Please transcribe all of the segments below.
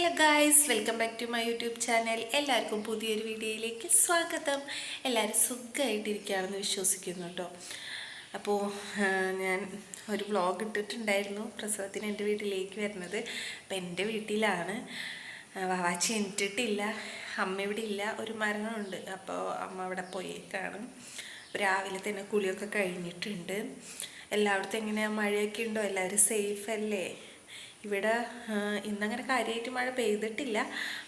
Hello guys welcome back to my YouTube channel എല്ലാവർക്കും പുതിയൊരു വീഡിയോയിലേക്ക് സ്വാഗതം. എല്ലാവരും സുഖമായിട്ടിരിക്കുകയാണെന്ന് വിശ്വസിക്കുന്നു കേട്ടോ. അപ്പോൾ ഞാൻ ഒരു വ്ളോഗ് ഇട്ടിട്ടുണ്ടായിരുന്നു. പ്രസവത്തിന് എന്റെ വീട്ടിലേക്ക് വരുന്നത്. അപ്പം എന്റെ വീട്ടിലാണ്. വാവാച്ചി എനിട്ടിട്ടില്ല അമ്മ ഇവിടെ ഇല്ല. ഒരു മരണമുണ്ട്. അപ്പോൾ അമ്മ അവിടെ പോയേക്കാണ് രാവിലെ തന്നെ കുളിയൊക്കെ കഴിഞ്ഞിട്ടുണ്ട്. എല്ലായിടത്തും എങ്ങനെയാണ് മഴയൊക്കെ ഉണ്ടോ? എല്ലാവരും സേഫ് അല്ലേ? ഇവിടെ ഇന്നങ്ങനെ കാര്യമായിട്ട് മഴ പെയ്തിട്ടില്ല.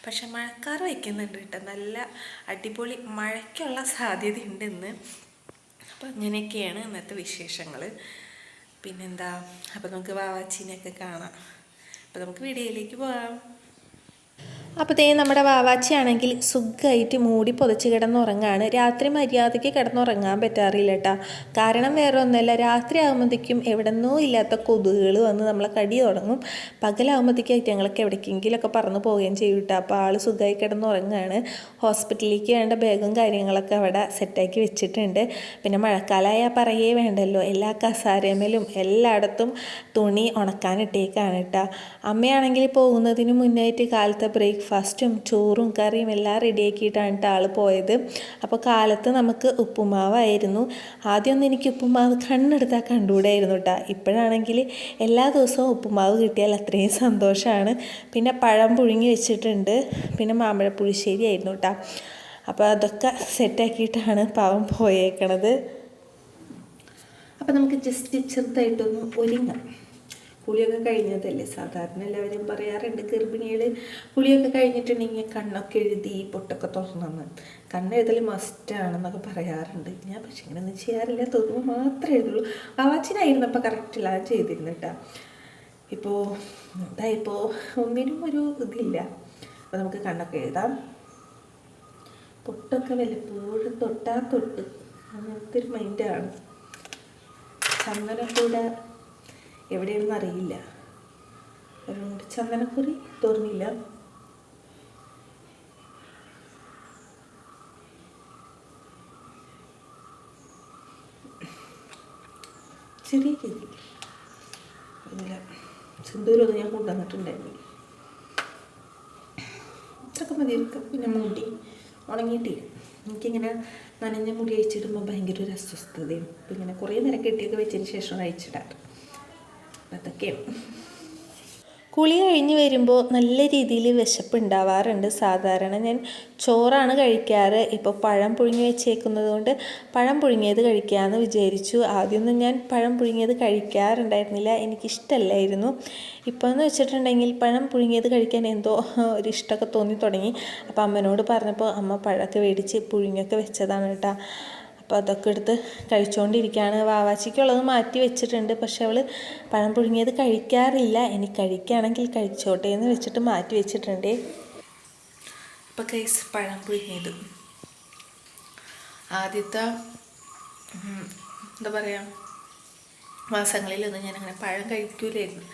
പക്ഷെ മഴക്കാർ വയ്ക്കുന്നുണ്ട് കേട്ടോ. നല്ല അടിപൊളി മഴയ്ക്കുള്ള സാധ്യതയുണ്ട് ഇന്ന് അപ്പം അങ്ങനെയൊക്കെയാണ് ഇന്നത്തെ വിശേഷങ്ങൾ പിന്നെന്താ? അപ്പം നമുക്ക് വാവാച്ചിനെയൊക്കെ കാണാം. അപ്പം നമുക്ക് വീഡിയോയിലേക്ക് പോകാം. അപ്പോൾ ദേ നമ്മുടെ വാവാച്ചയാണെങ്കിൽ സുഖമായിട്ട് മൂടി പൊതച്ച് കിടന്നുറങ്ങാണ്. രാത്രി മര്യാദയ്ക്ക് കിടന്നുറങ്ങാൻ പറ്റാറില്ല കേട്ടോ കാരണം വേറെ ഒന്നുമല്ല രാത്രി ആകുമ്പോഴത്തേക്കും എവിടെന്നോ ഇല്ലാത്ത കൊതുകുകൾ വന്ന് നമ്മളെ കടി തുടങ്ങും. പകലാകുമ്പോഴത്തേക്കും ഞങ്ങൾക്ക് എവിടേക്കെങ്കിലൊക്കെ പറന്ന് പോവുകയും ചെയ്യും കേട്ടോ. അപ്പോൾ ആൾ സുഖമായി കിടന്നുറങ്ങുകയാണ് ഹോസ്പിറ്റലിലേക്ക് വേണ്ട ബാഗും കാര്യങ്ങളൊക്കെ അവിടെ സെറ്റാക്കി വെച്ചിട്ടുണ്ട്. പിന്നെ മഴക്കാലമായ പറയേ വേണ്ടല്ലോ. എല്ലാ കസാരമേലും എല്ലായിടത്തും തുണി ഉണക്കാനിട്ടേക്കാണ് കേട്ടോ. അമ്മയാണെങ്കിൽ പോകുന്നതിന് മുന്നായിട്ട് കാലത്തെ ബ്രേക്ക്ഫാസ്റ്റും ചോറും കറിയും എല്ലാം റെഡിയാക്കിയിട്ടാണ് ആൾ പോയത്. അപ്പോൾ കാലത്ത് നമുക്ക് ഉപ്പുമാവായിരുന്നു. ആദ്യമൊന്നും എനിക്ക് ഉപ്പുമാവ് കണ്ണെടുത്താൽ കണ്ടുകൂടായിരുന്നു കേട്ടോ. ഇപ്പോഴാണെങ്കിൽ എല്ലാ ദിവസവും ഉപ്പുമാവ് കിട്ടിയാൽ അത്രയും സന്തോഷമാണ്. പിന്നെ പഴം പുഴുങ്ങി വെച്ചിട്ടുണ്ട്. പിന്നെ മാമ്പഴ പുളിശ്ശേരി ആയിരുന്നു കേട്ടോ. അപ്പോൾ അതൊക്കെ സെറ്റാക്കിയിട്ടാണ് പാവം പോയേക്കണത്. അപ്പോൾ നമുക്ക് ജസ്റ്റ് ചെറുതായിട്ടൊന്ന് ഒരുങ്ങാം. കുളിയൊക്കെ കഴിഞ്ഞതല്ലേ? സാധാരണ എല്ലാവരും പറയാറുണ്ട് ഗർഭിണികൾ കുളിയൊക്കെ കഴിഞ്ഞിട്ടുണ്ടെങ്കിൽ കണ്ണൊക്കെ എഴുതി പൊട്ടൊക്കെ തുറന്നെന്ന്. കണ്ണെഴുതൽ മസ്റ്റാണെന്നൊക്കെ പറയാറുണ്ട്. ഞാൻ പക്ഷെ ഇങ്ങനെയൊന്നും ചെയ്യാറില്ല. തോന്നുമ്പോൾ മാത്രമേ എഴുതുള്ളൂ. വാവാച്ചിനായിരുന്നപ്പോൾ കറക്റ്റ് ഇല്ല ചെയ്തിരുന്നിട്ടാ ഇപ്പോൾ ഇതായിപ്പോൾ ഒന്നിനും ഒരു ഇതില്ല. അപ്പോൾ നമുക്ക് കണ്ണൊക്കെ എഴുതാം. പൊട്ടൊക്കെ വല്ലപ്പോഴും തൊട്ടാ തൊട്ട്. അങ്ങനത്തെ ഒരു മൈൻഡാണ് ചന്ദനക്കൂടെ എവിടെയാണെന്ന് അറിയില്ല. അതുകൊണ്ട് ചന്ദനക്കുറി തോന്നില്ല ചെറിയ രീതിയിൽ സിന്ദൂരമൊന്നും ഞാൻ കൊണ്ടുവന്നിട്ടുണ്ടായിരുന്നു ഇത്രയൊക്കെ മതി പിന്നെ മുടി ഉണങ്ങിയിട്ടില്ല. എനിക്കിങ്ങനെ നനഞ്ഞ മുടി അയച്ചിടുമ്പോൾ ഭയങ്കര ഒരു അസ്വസ്ഥതയും ഇങ്ങനെ കുറേ നേരം കെട്ടിയൊക്കെ വെച്ചതിന് ശേഷം അയച്ചിടാറ് അതൊക്കെയാണ് കുളി കഴിഞ്ഞ് വരുമ്പോൾ നല്ല രീതിയിൽ വിശപ്പ് ഉണ്ടാവാറുണ്ട് സാധാരണ ഞാൻ ചോറാണ് കഴിക്കാറ്. ഇപ്പോൾ പഴം പുഴുങ്ങി വെച്ചേക്കുന്നത് കൊണ്ട് പഴം പുഴുങ്ങിയത് കഴിക്കാമെന്ന് വിചാരിച്ചു. ആദ്യമൊന്നും ഞാൻ പഴം പുഴുങ്ങിയത് കഴിക്കാറുണ്ടായിരുന്നില്ല. എനിക്കിഷ്ടമല്ലായിരുന്നു ഇപ്പോൾ എന്ന് വെച്ചിട്ടുണ്ടെങ്കിൽ പഴം പുഴുങ്ങിയത് കഴിക്കാൻ എന്തോ ഒരു ഇഷ്ടമൊക്കെ തോന്നി തുടങ്ങി. അപ്പോൾ അമ്മനോട് പറഞ്ഞപ്പോൾ അമ്മ പഴമൊക്കെ മേടിച്ച് പുഴുങ്ങിയൊക്കെ വെച്ചതാണ് കേട്ടോ. അപ്പോൾ അതൊക്കെ എടുത്ത് കഴിച്ചുകൊണ്ടിരിക്കുകയാണ് വാവാച്ചിക്കുള്ളത് മാറ്റി വെച്ചിട്ടുണ്ട്. പക്ഷെ അവൾ പഴം പുഴുങ്ങിയത് കഴിക്കാറില്ല. ഇനി കഴിക്കുകയാണെങ്കിൽ കഴിച്ചോട്ടെ എന്ന് വെച്ചിട്ട് മാറ്റി വെച്ചിട്ടുണ്ട്. അപ്പോൾ കൈസ് പഴം പുഴുങ്ങിയത്. ആദ്യത്തെ എന്താ പറയുക മാസങ്ങളിലൊന്നും ഞാൻ അങ്ങനെ പഴം കഴിക്കൂലായിരുന്നു.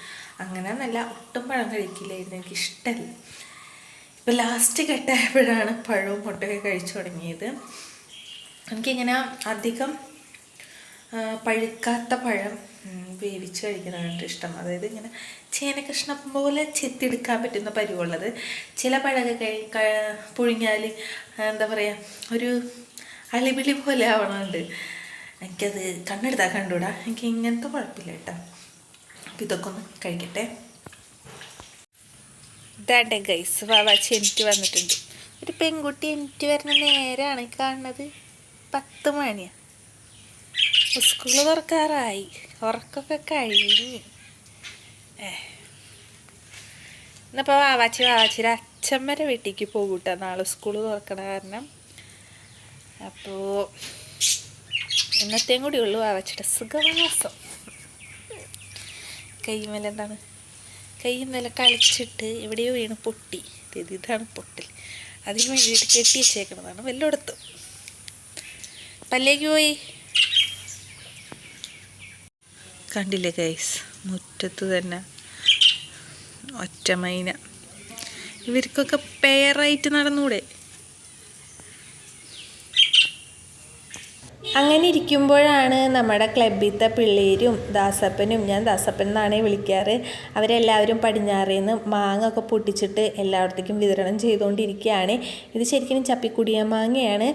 അങ്ങനെ നല്ല ഒട്ടും പഴം കഴിക്കില്ലായിരുന്നു. എനിക്കിഷ്ടമല്ല ഇപ്പം ലാസ്റ്റ് കെട്ടായപ്പോഴാണ് പഴവും മുട്ടയൊക്കെ കഴിച്ചു തുടങ്ങിയത്. എനിക്കിങ്ങനെ അധികം പഴുക്കാത്ത പഴം വേവിച്ച് കഴിക്കുന്നതാണ് ഇഷ്ടം. അതായത് ഇങ്ങനെ ചേനക്കഷ്ണം പോലെ ചെത്തിയെടുക്കാൻ പറ്റുന്ന പരിവുള്ളത്. ചില പഴമൊക്കെ കഴി പുഴുങ്ങിയാൽ എന്താ പറയുക ഒരു അളിപിളി പോലെ ആവണമുണ്ട് എനിക്കത് കണ്ണെടുത്താൽ കണ്ടുകൂടാ എനിക്ക് ഇങ്ങനത്തെ കുഴപ്പമില്ല കേട്ടോ. അപ്പം ഇതൊക്കെ ഒന്ന് കഴിക്കട്ടെ. ഇതാട്ടെ ഗൈസ്. വാവാച്ചി എനിക്ക് വന്നിട്ടുണ്ട്. ഒരു പെൺകുട്ടി എനിക്ക് വരുന്ന നേരാണ് കാണുന്നത്. പത്ത് മണിയാ. സ്കൂൾ തുറക്കാറായി. ഉറക്കൊക്കെ കഴിഞ്ഞ്. എന്നപ്പോൾ വാവാച്ചി വാവാച്ചിയുടെ അച്ഛൻ വരെ വീട്ടിലേക്ക് പോകും കേട്ടോ നാളെ സ്കൂൾ തുറക്കണ കാരണം. അപ്പോൾ ഇന്നത്തെയും കൂടി ഉള്ളു വാവാച്ചിയുടെ സുഖവാസം. കൈമേല എന്താണ്? കൈ ഇന്നലെ കളിച്ചിട്ട് എവിടെയോ വീണ് പൊട്ടി. ഇത് ഇതാണ് പൊട്ടൽ. അതിന് വേണ്ടിയിട്ട് കെട്ടി വെച്ചേക്കണതാണ് വല്ലയിടത്തും പല്ലേക്ക് പോയി. കണ്ടില്ലേ ഗൈസ് മുറ്റത്ത് തന്നെ ഒറ്റമൈന. ഇവർക്കൊക്കെ പെയറായിട്ട് നടന്നൂടെ? അങ്ങനെ ഇരിക്കുമ്പോഴാണ് നമ്മുടെ ക്ലബിലത്തെ പിള്ളേരും ദാസപ്പനും ഞാൻ ദാസപ്പൻ എന്നാണ് വിളിക്കാറ് അവരെല്ലാവരും പടിഞ്ഞാറിൽ നിന്ന് മാങ്ങ ഒക്കെ പൊട്ടിച്ചിട്ട് എല്ലായിടത്തേക്കും വിതരണം ചെയ്തുകൊണ്ടിരിക്കുകയാണ്. ഇത് ശരിക്കും ചപ്പിക്കുടിയ മാങ്ങയാണ്.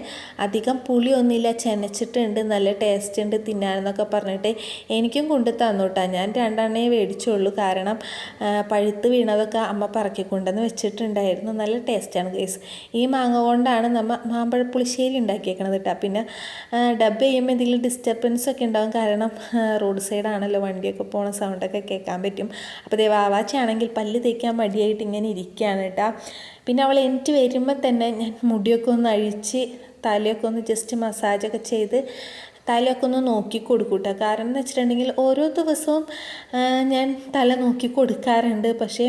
അധികം പുളിയൊന്നുമില്ല ചെനച്ചിട്ടുണ്ട് നല്ല ടേസ്റ്റ് ഉണ്ട് തിന്നാനെന്നൊക്കെ പറഞ്ഞിട്ട് എനിക്കും കൊണ്ട് തന്നോട്ടാ. ഞാൻ രണ്ടെണ്ണേ മേടിച്ചുള്ളൂ. കാരണം പഴുത്ത് വീണതൊക്കെ അമ്മ പറക്കിക്കൊണ്ടെന്ന് വെച്ചിട്ടുണ്ടായിരുന്നു. നല്ല ടേസ്റ്റാണ് ഗൈസ് ഈ മാങ്ങ കൊണ്ടാണ് നമ്മൾ മാമ്പഴ പുളിശ്ശേരി ഉണ്ടാക്കിയേക്കണത് കേട്ടോ പിന്നെ ഡബ് ചെയ്യുമ്പോൾ എന്തെങ്കിലും ഡിസ്റ്റർബൻസ് ഒക്കെ ഉണ്ടാകും കാരണം റോഡ് സൈഡാണല്ലോ വണ്ടിയൊക്കെ പോണ സൗണ്ടൊക്കെ കേൾക്കാൻ പറ്റും. അപ്പോൾ ദേ വാവാച്ചയാണെങ്കിൽ പല്ല് തേക്കാൻ മടിയായിട്ട് ഇങ്ങനെ ഇരിക്കുകയാണ് കേട്ടോ പിന്നെ അവൾ എനിക്ക് വരുമ്പോൾ തന്നെ ഞാൻ മുടിയൊക്കെ ഒന്ന് അഴിച്ച് തലയൊക്കെ ഒന്ന് ജസ്റ്റ് മസാജൊക്കെ ചെയ്ത് തലയൊക്കെ ഒന്ന് നോക്കി കൊടുക്കും കേട്ടോ കാരണം എന്ന് വെച്ചിട്ടുണ്ടെങ്കിൽ ഓരോ ദിവസവും ഞാൻ തല നോക്കി കൊടുക്കാറുണ്ട്. പക്ഷേ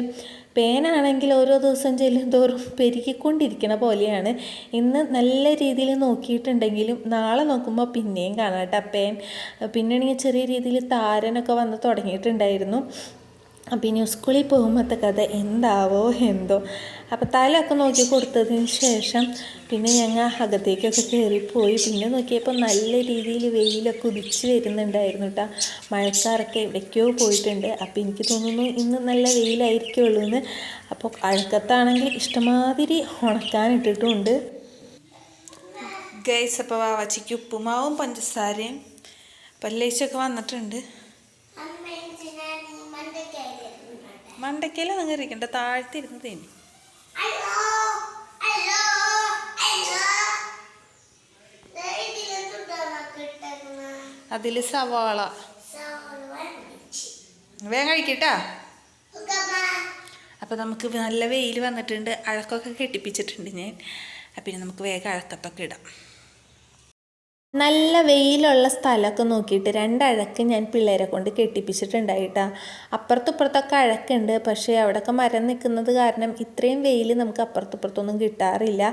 പേനാണെങ്കിൽ ഓരോ ദിവസം ചെല്ലും തോറും പെരുകിക്കൊണ്ടിരിക്കുന്ന പോലെയാണ്. ഇന്ന് നല്ല രീതിയിൽ നോക്കിയിട്ടുണ്ടെങ്കിലും നാളെ നോക്കുമ്പോൾ പിന്നെയും കാണാം കേട്ടോ. പേൻ പിന്നെ ചെറിയ രീതിയിൽ താരനൊക്കെ വന്ന് തുടങ്ങിയിട്ടുണ്ടായിരുന്നു. അപ്പം ഇനി സ്കൂളിൽ പോകുമ്പോഴത്തെ കഥ എന്താവോ എന്തോ. അപ്പം തലയൊക്കെ നോക്കി കൊടുത്തതിന് ശേഷം പിന്നെ ഞങ്ങൾ അകത്തേക്കൊക്കെ കയറിപ്പോയി പിന്നെ നോക്കിയപ്പോൾ നല്ല രീതിയിൽ വെയിലൊക്കെ ഉദിച്ച് വരുന്നുണ്ടായിരുന്നു കേട്ടോ മഴക്കാറൊക്കെ എവിടേക്കോ പോയിട്ടുണ്ട്. അപ്പോൾ എനിക്ക് തോന്നുന്നു ഇന്ന് നല്ല വെയിലായിരിക്കുള്ളൂ എന്ന് അപ്പോൾ അഴക്കത്താണെങ്കിൽ ഇഷ്ടമാതിരി ഉണക്കാനിട്ടിട്ടുണ്ട് ഗൈസ് അപ്പോൾ വാവച്ചിക്ക് ഉപ്പുമാവും പഞ്ചസാരയും പല്ലേച്ചൊക്കെ വന്നിട്ടുണ്ട്. മണ്ടയ്ക്കല നിങ്ങൾ ഇരിക്കണ്ട? താഴ്ത്തിരുന്ന് തേനി അതിൽ സവാള. വേഗം കഴിക്കട്ടാ. അപ്പോൾ നമുക്ക് നല്ല വെയിൽ വന്നിട്ടുണ്ട്. അഴക്കൊക്കെ കെട്ടിപ്പിച്ചിട്ടുണ്ട് ഞാൻ. അപ്പം നമുക്ക് വേഗം അഴക്കത്തൊക്കെ ഇടാം. നല്ല വെയിലുള്ള സ്ഥലമൊക്കെ നോക്കിയിട്ട് രണ്ടഴക്ക് ഞാൻ പിള്ളേരെ കൊണ്ട് കെട്ടിപ്പിച്ചിട്ടുണ്ടായിട്ടാ. അപ്പുറത്തും ഇപ്പുറത്തൊക്കെ അഴക്കുണ്ട് പക്ഷേ അവിടെയൊക്കെ മരം നിൽക്കുന്നത് കാരണം ഇത്രയും വെയിൽ നമുക്ക് അപ്പുറത്തും ഇപ്പുറത്തൊന്നും കിട്ടാറില്ല.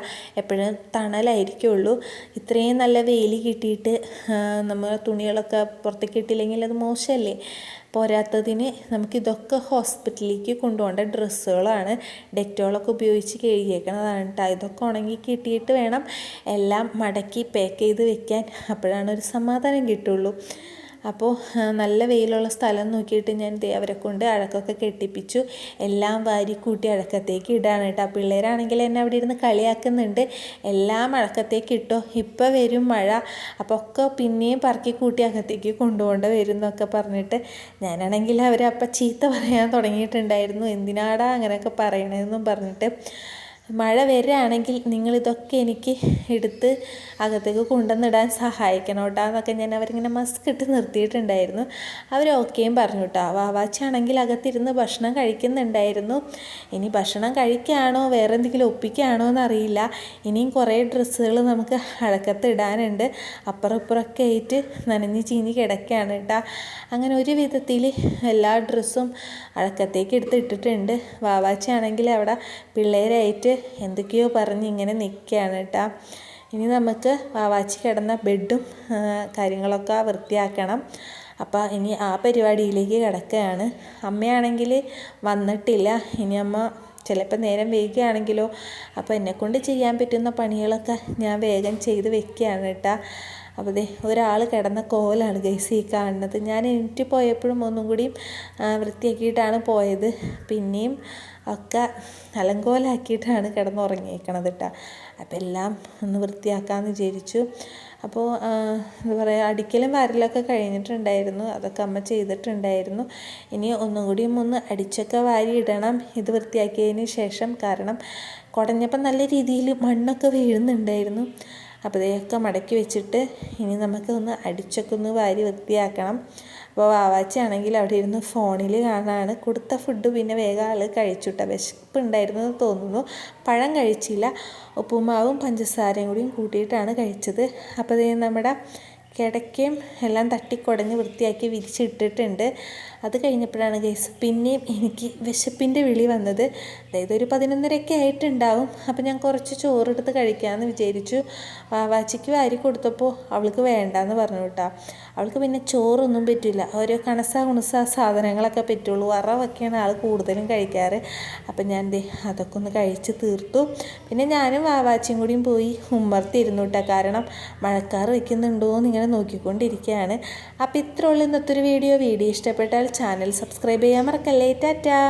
എപ്പോഴും തണലായിരിക്കുള്ളൂ. ഇത്രയും നല്ല വെയിൽ കിട്ടിയിട്ട് നമ്മൾ തുണികളൊക്കെ പുറത്തേക്ക് ഇട്ടില്ലെങ്കിൽ അത് മോശമല്ലേ? പോരാത്തതിന് നമുക്കിതൊക്കെ ഹോസ്പിറ്റലിലേക്ക് കൊണ്ടുപോകേണ്ട ഡ്രസ്സുകളാണ്. ഡെറ്റോളൊക്കെ ഉപയോഗിച്ച് കഴുകിയേക്കണതാണ് കേട്ടോ ഇതൊക്കെ ഉണങ്ങി കിട്ടിയിട്ട് വേണം എല്ലാം മടക്കി പാക്ക് ചെയ്ത് വെക്കാൻ. അപ്പോഴാണ് ഒരു സമാധാനം കിട്ടുള്ളൂ. അപ്പോൾ നല്ല വെയിലുള്ള സ്ഥലം നോക്കിയിട്ട് ഞാൻ അവരെ കൊണ്ട് അഴക്കൊക്കെ കെട്ടിപ്പിച്ചു. എല്ലാം വാരി കൂട്ടി അഴക്കത്തേക്ക് ഇടാണ് കേട്ടോ. പിള്ളേരാണെങ്കിൽ എന്നെ അവിടെ ഇരുന്ന് കളിയാക്കുന്നുണ്ട്. എല്ലാം അഴക്കത്തേക്ക് ഇട്ടോ. ഇപ്പോൾ വരും മഴ. അപ്പോൾ ഒക്കെ പിന്നെയും പറക്കി കൂട്ടി അകത്തേക്ക് കൊണ്ടുപോകേണ്ട വരും എന്നൊക്കെ പറഞ്ഞിട്ട് ഞാനാണെങ്കിൽ അവരെ അപ്പം ചീത്ത പറയാൻ തുടങ്ങിയിട്ടുണ്ടായിരുന്നു. എന്തിനാടാ അങ്ങനെയൊക്കെ പറയണതെന്നും പറഞ്ഞിട്ട്. മഴ വരികയാണെങ്കിൽ നിങ്ങളിതൊക്കെ എനിക്ക് എടുത്ത് അകത്തേക്ക് കൊണ്ടുവന്നിടാൻ സഹായിക്കണം കേട്ടോ. എന്നൊക്കെ ഞാൻ അവരിങ്ങനെ മസ്ക് ഇട്ട് നിർത്തിയിട്ടുണ്ടായിരുന്നു. അവർ ഓക്കെയും പറഞ്ഞു കേട്ടോ. വാവാച്ചാണെങ്കിൽ അകത്തിരുന്ന് ഭക്ഷണം കഴിക്കുന്നുണ്ടായിരുന്നു. ഇനി ഭക്ഷണം കഴിക്കുകയാണോ വേറെ എന്തെങ്കിലും ഒപ്പിക്കുകയാണോ എന്നറിയില്ല. ഇനിയും കുറേ ഡ്രസ്സുകൾ നമുക്ക് അഴക്കത്ത് ഇടാനുണ്ട്. അപ്പുറം ഇപ്പുറമൊക്കെ ആയിട്ട് നനഞ്ഞ് ചീഞ്ഞ് കിടക്കുകയാണ് കേട്ടോ. അങ്ങനെ ഒരു വിധത്തിൽ എല്ലാ ഡ്രസ്സും അഴക്കത്തേക്ക് എടുത്ത് ഇട്ടിട്ടുണ്ട് വാവാച്ചാണെങ്കിൽ അവിടെ പിള്ളേരായിട്ട് എന്തൊക്കെയോ പറഞ്ഞ് ഇങ്ങനെ നിൽക്കുകയാണ് കേട്ടോ ഇനി നമുക്ക് വാവാച്ചി കിടന്ന ബെഡും കാര്യങ്ങളൊക്കെ വൃത്തിയാക്കണം. അപ്പോൾ ഇനി ആ പരിപാടിയിലേക്ക് കിടക്കുകയാണ് അമ്മയാണെങ്കിൽ വന്നിട്ടില്ല. ഇനി അമ്മ ചിലപ്പോൾ നേരം വൈകുകയാണെങ്കിലോ അപ്പോൾ എന്നെക്കൊണ്ട് ചെയ്യാൻ പറ്റുന്ന പണികളൊക്കെ ഞാൻ വേഗം ചെയ്ത് വെക്കുകയാണ് കേട്ടോ അപ്പോൾ ദേ ഒരാൾ കിടന്ന കോലാണ് ഗൈസ് ഈ കാണുന്നത്. ഞാൻ എനിക്ക് പോയപ്പോഴും ഒന്നും കൂടിയും വൃത്തിയാക്കിയിട്ടാണ് പോയത്. പിന്നെയും ഒക്കെ അലങ്കോലാക്കിയിട്ടാണ് കിടന്നുറങ്ങിയേക്കണത് കേട്ടോ അപ്പോൾ എല്ലാം ഒന്ന് വൃത്തിയാക്കാമെന്ന് വിചാരിച്ചു. അപ്പോൾ എന്താ പറയുക അടിക്കലും വരലൊക്കെ കഴിഞ്ഞിട്ടുണ്ടായിരുന്നു. അതൊക്കെ അമ്മ ചെയ്തിട്ടുണ്ടായിരുന്നു. ഇനി ഒന്നും കൂടിയും ഒന്ന് അടിച്ചൊക്കെ വാരി ഇടണം. ഇത് വൃത്തിയാക്കിയതിന് ശേഷം കാരണം കുടഞ്ഞപ്പോൾ നല്ല രീതിയിൽ മണ്ണൊക്കെ വീഴുന്നുണ്ടായിരുന്നു. അപ്പോൾ ഇതൊക്കെ മടക്കി വെച്ചിട്ട് ഇനി നമുക്ക് ഒന്ന് അടിച്ചൊക്കെ ഒന്ന് വാരി വൃത്തിയാക്കണം. അപ്പോൾ വാവാച്ചയാണെങ്കിൽ അവിടെ ഇരുന്ന് ഫോണിൽ കാണാണ്. കൊടുത്ത ഫുഡ് പിന്നെ വേഗം ആൾ കഴിച്ചുട്ട. വിശപ്പ് ഉണ്ടായിരുന്നു എന്ന് തോന്നുന്നു. പഴം കഴിച്ചില്ല. ഉപ്പുമാവും പഞ്ചസാരയും കൂടിയും കൂട്ടിയിട്ടാണ് കഴിച്ചത്. അപ്പോൾ നമ്മുടെ കിടക്കയും എല്ലാം തട്ടിക്കുടഞ്ഞ് വൃത്തിയാക്കി വിരിച്ചിട്ടിട്ടുണ്ട്. അത് കഴിഞ്ഞപ്പോഴാണ് ഗൈസ് പിന്നെയും എനിക്ക് വിശപ്പിന്റെ വിളി വന്നത്. അതായത് ഒരു പതിനൊന്നരയൊക്കെ ആയിട്ടുണ്ടാവും. അപ്പോൾ ഞാൻ കുറച്ച് ചോറെടുത്ത് കഴിക്കാമെന്ന് വിചാരിച്ചു. വാച്ചിക്ക് വാരി കൊടുത്തപ്പോൾ അവൾക്ക് വേണ്ടാന്ന് പറഞ്ഞു കേട്ടോ അവൾക്ക് പിന്നെ ചോറൊന്നും പറ്റില്ല ഓരോ കണസ കുണസ സാധനങ്ങളൊക്കെ പറ്റുള്ളൂ. വറവൊക്കെയാണ് ആൾ കൂടുതലും കഴിക്കാറ്. അപ്പം ഞാൻ ദേ അതൊക്കെ ഒന്ന് കഴിച്ച് തീർത്തു. പിന്നെ ഞാനും വാവാച്ചിയും കൂടിയും പോയി ഉമ്മർത്തിരുന്നു കേട്ടോ കാരണം മഴക്കാർ വയ്ക്കുന്നുണ്ടോ എന്ന് ഇങ്ങനെ നോക്കിക്കൊണ്ടിരിക്കുകയാണ് അപ്പോൾ ഇത്രയുള്ള ഇന്നത്തെ ഒരു വീഡിയോ. വീഡിയോ ഇഷ്ടപ്പെട്ടാൽ ചാനൽ സബ്സ്ക്രൈബ് ചെയ്യാൻ മറക്കല്ലേ. ടാറ്റാ.